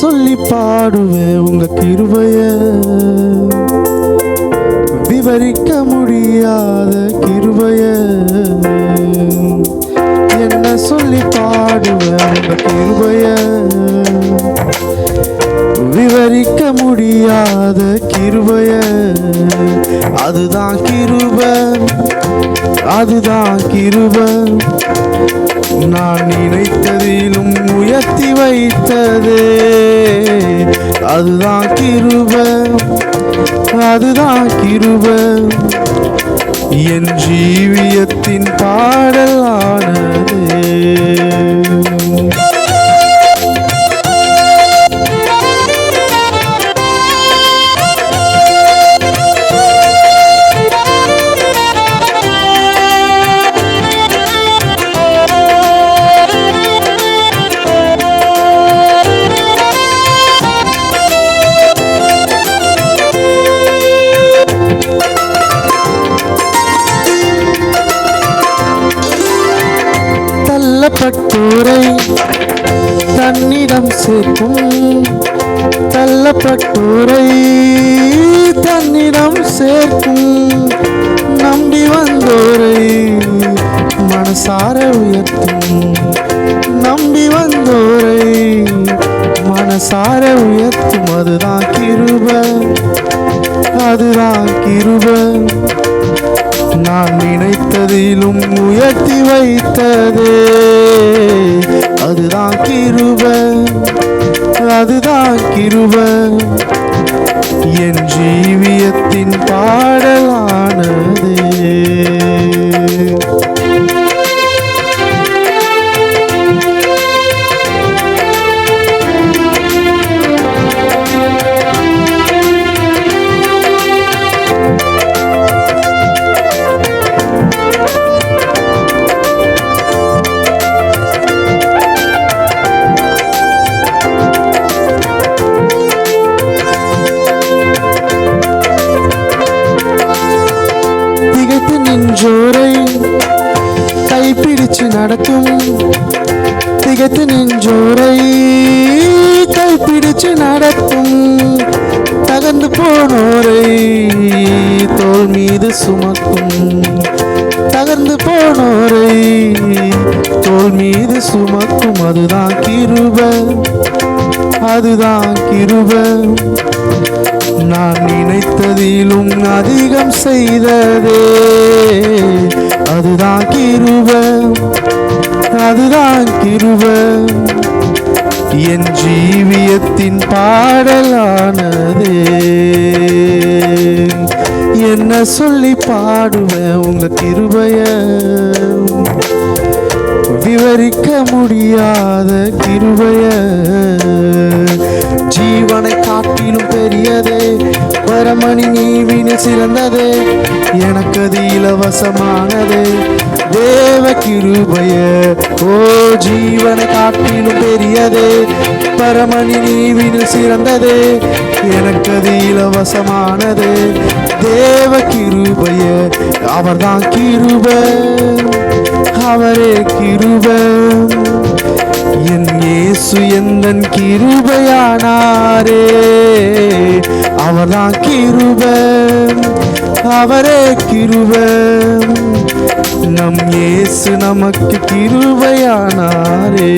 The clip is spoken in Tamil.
சொல்லி பாடுவேன் உங்க கிருபைய. விவரிக்க முடியாத கிருபைய. என்ன சொல்லி பாடுவேன் உங்க கிருபைய. விவரிக்க முடியாத கிருபைய. அதுதான் கிருப. அதுதான் கிருப. நான் நினைத்ததிலும் உயர்த்தி வைத்ததே. அதுதான் கிருப அதுதான் கிருப என் ஜீவியத்தின் பாடலான தள்ளப்பட்டோரை தன்னிடம் சேர்க்கும் தள்ளப்பட்டோரை தன்னிடம் சேர்க்கும் நம்பி வந்தோரை மனசார உயர்த்தும். நம்பி வந்தோரை மனசார உயர்த்தும். அதுதான் கிருப அதுதான் கிருப. நான் நினைத்ததிலும் உயர்த்தி வைத்ததே. அதுதான் கிருப அதுதான் கிருப. என் ஜீவியத்தின் பாடலானதே திகைத்து நின்றோரை கைப்பிடிச்சு நடத்தும் திகைத்து நின்றோரை கைப்பிடிச்சு நடத்தும் தகர்ந்து போனோரை தோல் மீது சுமக்கும் தகர்ந்து போனோரை தோல் மீது சுமக்கும். அதுதான் கிருப அதுதான் கிருப. நான் நினைத்ததிலும் அதிகம் செய்ததே. அதுதான் கிருப அதுதான் கிருப என் ஜீவியத்தின் பாடலானதே. என்ன சொல்லி பாடுவேன் உங்க கிருபைய? விவரிக்க முடியாத கிருபைய. காட்டிலும் பெரியதே. பரமணி நீ நீவினில் சிறந்ததே. எனக்கு அது இலவசமானதே. தேவ கிருபைய. ஓ ஜீவனை காட்டிலும் பெரியதே. பரமணி நீ நீவினில் சிறந்ததே. எனக்கு அது இலவசமானதே. தேவ கிருபைய. அவர்தான் கிருப. அவரே கிருப. என் இயேசு எந்தன் கிருபையானாரே. அவர்தான் கிருப அவரே கிருப நம் இயேசு நமக்கு கிருபையானாரே.